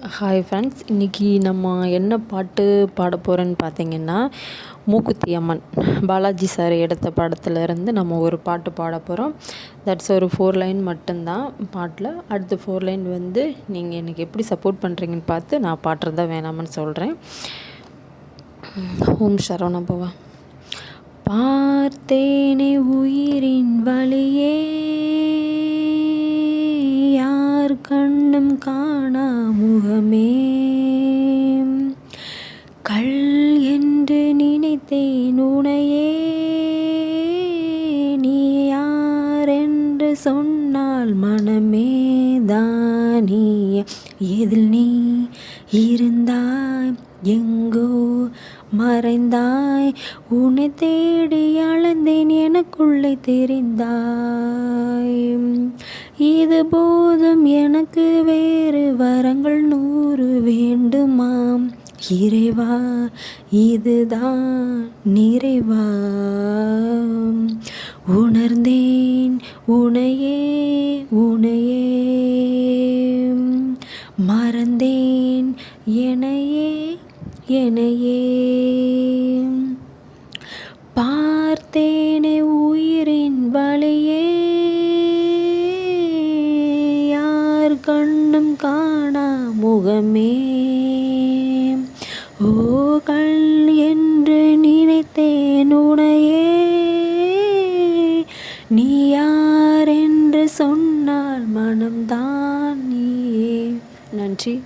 Hi friends இன்றைக்கி நம்ம என்ன பாட்டு பாட போகிறோன்னு பார்த்தீங்கன்னா மூக்குத்தி அம்மன் பாலாஜி சார் எடுத்த படத்துலேருந்து நம்ம ஒரு பாட்டு பாட போகிறோம் தட்ஸ் ஒரு ஃபோர் லைன் மட்டும்தான் பாட்டில். அடுத்த ஃபோர் லைன் வந்து நீங்கள் எனக்கு எப்படி சப்போர்ட் பண்ணுறீங்கன்னு பார்த்து நான் பாடுறதா வேணாமன்னு சொல்கிறேன் ஓம் சரவண பவா. பார்த்தேனே உயிரின் வழியே யார் கண்ணும் கா என்று நினைத்தேன் உனையே நீ யார் என்று சொன்னால் மனமே தானிய எதில் நீ இருந்தாய் எங்கோ மறைந்தாய் உன்னை தேடி அளந்தேன் எனக்குள்ளே தெரிந்தாய். இது போதும் எனக்கு வேறு வரங்கள் நூறு வேண்டுமாம். இறைவா இதுதான் நிறைவா. உணர்ந்தேன் உனையே உனையே. மறந்தேன் எனையே எனையே பார்த்தேனே உயிரின் வழியே. யார் கண்ணும் காணா முகமே. ஓ கண் என்று நினைத்தேன் உனையே. நீ யார் என்று சொன்னால் மனம்தான் நீயே. நன்றி.